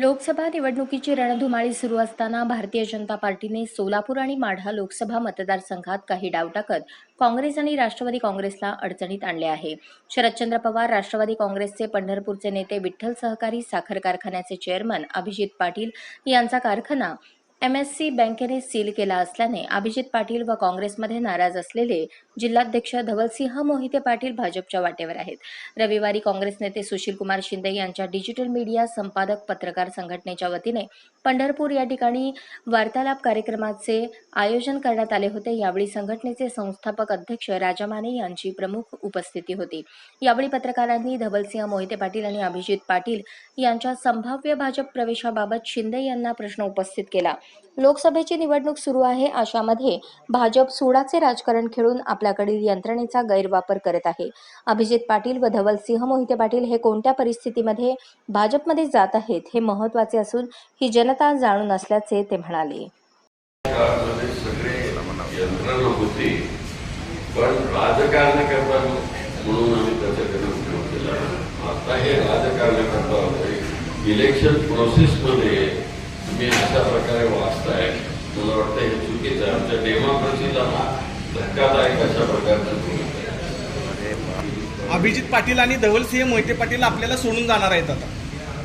लोकसभा निवडणुकीची रणधुमाळी सुरू असताना भारतीय जनता पार्टीने सोलापूर आणि माढा लोकसभा मतदारसंघात काही डाव टाकत काँग्रेस आणि राष्ट्रवादी काँग्रेसला अडचणीत आणले आहे. शरदचंद्र पवार राष्ट्रवादी काँग्रेसचे पंढरपूरचे नेते विठ्ठल सहकारी साखर कारखान्याचे चेअरमन अभिजित पाटील यांचा कारखाना एम एस सी बँकेने सील केला असल्याने अभिजित पाटील व काँग्रेसमध्ये नाराज असलेले जिल्हाध्यक्ष धवलसिंह मोहिते पाटील भाजपच्या वाटेवर आहेत. रविवारी काँग्रेस नेते सुशीलकुमार शिंदे यांच्या डिजिटल मीडिया संपादक पत्रकार संघटनेच्या वतीने पंढरपूर या ठिकाणी वार्तालाप कार्यक्रमाचे आयोजन करण्यात आले होते. यावेळी संघटनेचे संस्थापक अध्यक्ष राजा माने यांची प्रमुख उपस्थिती होती. यावेळी पत्रकारांनी धवलसिंह मोहिते पाटील आणि अभिजित पाटील यांच्या संभाव्य भाजप प्रवेशाबाबत शिंदे यांना प्रश्न उपस्थित केला. लोकसभेची निवडणूक सुरू आहे अशामध्ये भाजप सुडाचे राजकारण खेळून आपल्याकडील यंत्रणेचा गैरवापर करत आहे. अभिजित पाटील व धवलसिंह मोहिते पाटील हे कोणत्या परिस्थितीमध्ये भाजपमध्ये जात आहेत हे महत्त्वाचे असून ही जनता जाणून असल्याचे ते म्हणाले. पण राजकारण करता म्हणून आम्ही त्याचा उपयोग केला. आता हे राजकारण करता इलेक्शन प्रोसेसमध्ये तुम्ही अशा प्रकारे वाचताय. मला वाटतं हे चुकीचं आहे. आमच्या डेमोक्रेसीला हा धक्कादायक अशा प्रकारचं अभिजित पाटील आणि धवलसिंह मोहिते पाटील आपल्याला सोडून जाणार आहेत आता.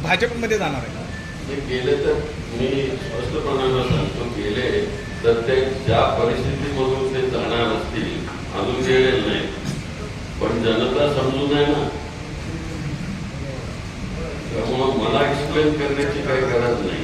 भाजपमध्ये जाणार आहेत. ते गेले तर मी स्पष्टपणानं सांगतो गेले तर ते ज्या परिस्थितीमधून ते जाणार असतील अजून गेले नाही. पण जनता समजून आहे ना. त्यामुळं मला एक्सप्लेन करण्याची काही गरज नाही.